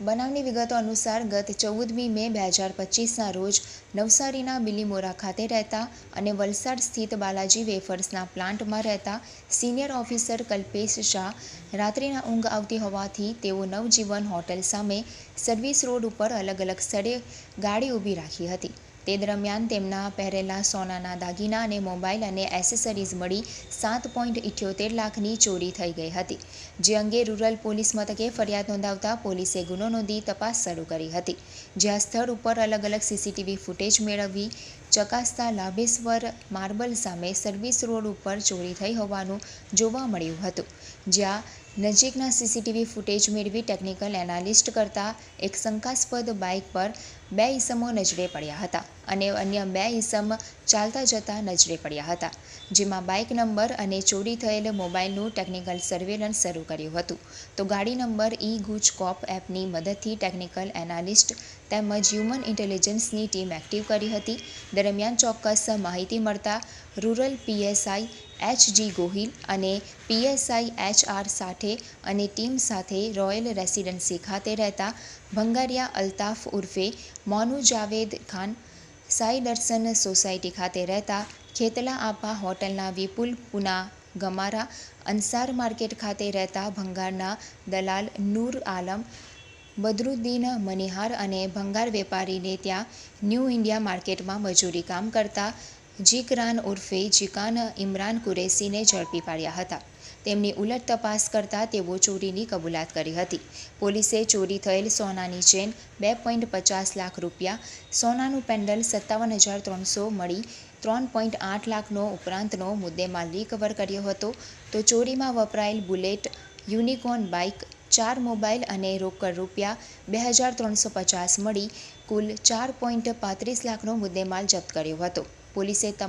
બનાવની વિગતો અનુસાર ગત ચૌદમી મે બે હજાર પચીસના રોજ નવસારીના બિલીમોરા ખાતે રહેતા અને વલસાડ સ્થિત બાલાજી વેફર્સના પ્લાન્ટમાં રહેતા સિનિયર ઓફિસર કલ્પેશ શાહ રાત્રિના ઊંઘ આવતી હોવાથી તેઓ નવજીવન હોટલ સામે સર્વિસ રોડ ઉપર અલગ અલગ સ્થળે ગાડી ઊભી રાખી હતી. તે દરમિયાન તેમના પહેરેલા સોનાના દાગીના અને મોબાઈલ અને એસેસરીઝ મળી સાત પોઈન્ટ ઇઠ્યોતેર લાખની ચોરી થઈ ગઈ હતી, જે અંગે રૂરલ પોલીસ મથકે ફરિયાદ નોંધાવતા પોલીસે ગુનો નોંધી તપાસ શરૂ કરી હતી. જ્યાં સ્થળ ઉપર અલગ અલગ સીસીટીવી ફૂટેજ મેળવી ચકાસતા લાભેશ્વર માર્બલ સામે સર્વિસ રોડ ઉપર ચોરી થઈ હોવાનું જોવા મળ્યું હતું, જ્યાં નજીકના સીસીટીવી ફૂટેજ મેળવી ટેકનિકલ એનાલિસ્ટ કરતા એક શંકાસ્પદ બાઇક પર બે ઇસમો નજરે પડ્યા હતા. અને અન્ય બે ઈસમ ચાલતા જતા નજરે પડ્યા હતા, જેમાં બાઇક નંબર અને ચોરી થયેલ મોબાઈલનું ટેકનિકલ સર્વેલન્સ શરૂ કર્યું હતું. તો ગાડી નંબર ઈ ગુજ કોપ એપની મદદથી ટેકનિકલ એનાલિસ્ટ તેમજ હ્યુમન ઇન્ટેલિજન્સની ટીમ એક્ટિવ કરી હતી. દરમિયાન ચોક્કસ માહિતી મળતા rural PSI H G Gohil અને પીએસઆઈ એચ આર સાથે અને ટીમ સાથે રોયલ રેસિડેન્સી ખાતે રહેતા ભંગારિયા અલ્તાફ ઉર્ફે મોનુ જાવેદ ખાન સાઈ દર્શન સોસાયટી ખાતે રહેતા ખેતલા આપા હોટલના વિપુલ, પુના, ગમારા, અંસાર માર્કેટ ખાતે રહેતા ભંગારના દલાલ નૂર આલમ, બદરુદ્દીન મનિહાર અને ભંગાર વેપારીને ત્યાં ન્યૂ ઇન્ડિયા માર્કેટમાં મજૂરી કામ કરતા જીકરાન ઉર્ફે જીકાન ઇમરાન કુરેશીને ઝડપી પાડ્યા હતા. તેમની ઉલટ તપાસ કરતા તેઓ ચોરીની કબૂલાત કરી હતી. પોલીસે ચોરી થયેલ સોનાની ચેન બે પોઈન્ટ પચાસ લાખ રૂપિયા, સોનાનું પેન્ડલ સત્તાવન હજાર ત્રણસો મળી, ત્રણ પોઈન્ટ આઠ લાખનો ઉપરાંતનો મુદ્દેમાલ રિકવર કર્યો હતો. તો ચોરીમાં વપરાયેલ બુલેટ, યુનિકોર્ન બાઇક, ચાર મોબાઈલ અને રોકડ રૂપિયા બે હજાર ત્રણસો પચાસ મળી, કુલ ચાર પોઈન્ટ પાંત્રીસ લાખનો મુદ્દેમાલ જપ્ત કર્યો હતો. પોલીસે